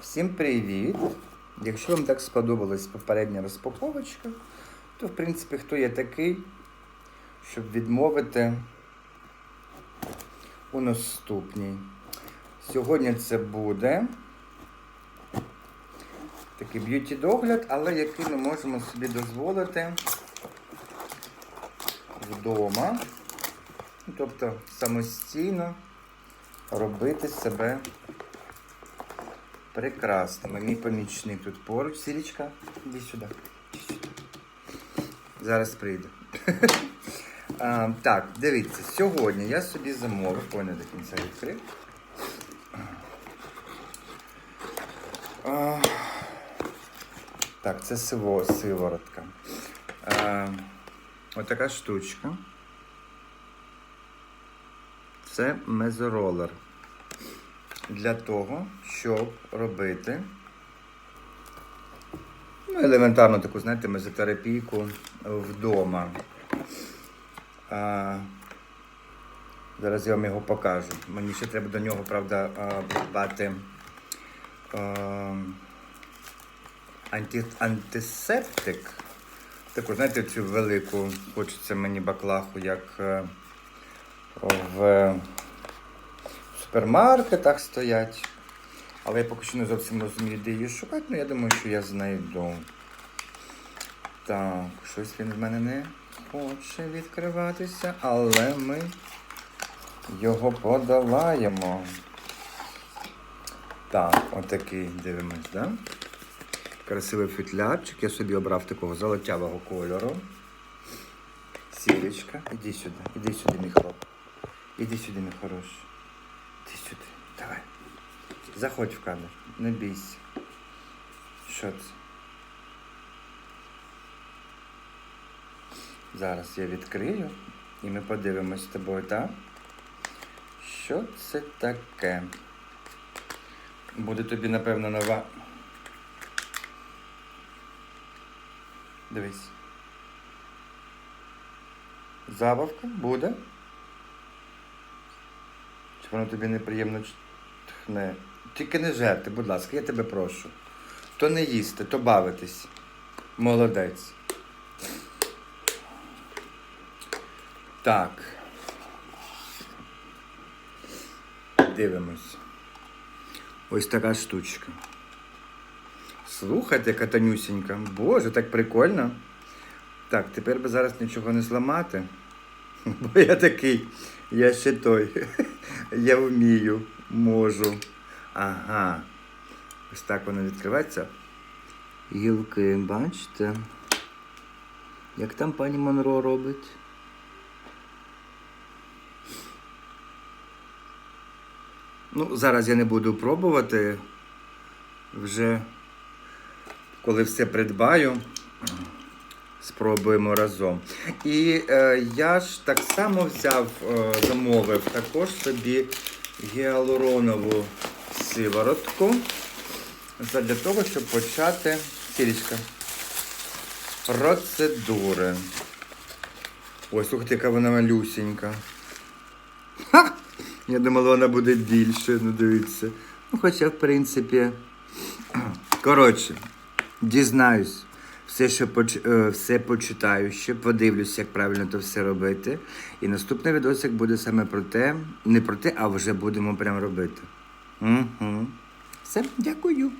Всім привіт! Якщо вам так сподобалась попередня розпаковочка, то в принципі хто я такий, щоб відмовити у наступній. Сьогодні це буде такий б'юті догляд, але який ми можемо собі дозволити вдома. Ну, Тобто самостійно робити себе прекрасними. Мій помічник тут поруч. Сірічка, іди сюди. Зараз прийду. а, так, дивіться, сьогодні я собі замовив, ой, до кінця відкрив. А, так, це сиво, сиворотка. А, отака штучка. Це мезоролер. Для того, щоб робити ну, елементарно таку, знаєте, мезотерапійку вдома. А, зараз я вам його покажу. Мені ще треба до нього, правда, придбати а, анті, антисептик. Таку, знаєте, цю велику, хочеться мені баклаху, як е, в супермаркетах стоять. Але я поки що не зовсім розумію, де її шукати, але я думаю, що я знайду. Так, щось він в мене не хоче відкриватися, але ми його подолаємо. Так, отакий дивимось, да? Красивий фітлярчик. Я собі обрав такого золотявого кольору. Сірочка, іди сюди, іди сюди, мій хлоп. Іди сюди, мій хороший. Іди сюди, давай. Заходь в кадр, не бійся. Що це? Зараз я відкрию і ми подивимось з тобою, так? Що це таке? Буде тобі, напевно, нова. Дивись. Забавка буде? Воно тобі неприємно тхне? Тільки не жерти, будь ласка, я тебе прошу. То не їсти, то бавитись. Молодець. Так. Дивимось. Ось така штучка. Слухайте, яка тонюсінька. Боже, так прикольно. Так, тепер би зараз нічого не зламати. Бо я такий, я ще той. Я вмію, можу. Ага. Ось так воно відкривається. Гілки, бачите? Як там пані Монро робить? Ну, зараз я не буду пробувати. Вже коли все придбаю, спробуємо разом. І е, я ж так само взяв, е, замовив також собі гіалуронову сиворотку для того, щоб почати Сірічка, процедури. Ой, слухайте, яка вона малюсенька. Ха! Я думала, вона буде більше, ну дивіться. Ну, хоча, в принципі. Коротше, дізнаюсь, все, що поч... е, все почитаю, ще подивлюсь, як правильно то все робити. І наступний відосик буде саме про те, не про те, а вже будемо прям робити. Угу. Все, дякую.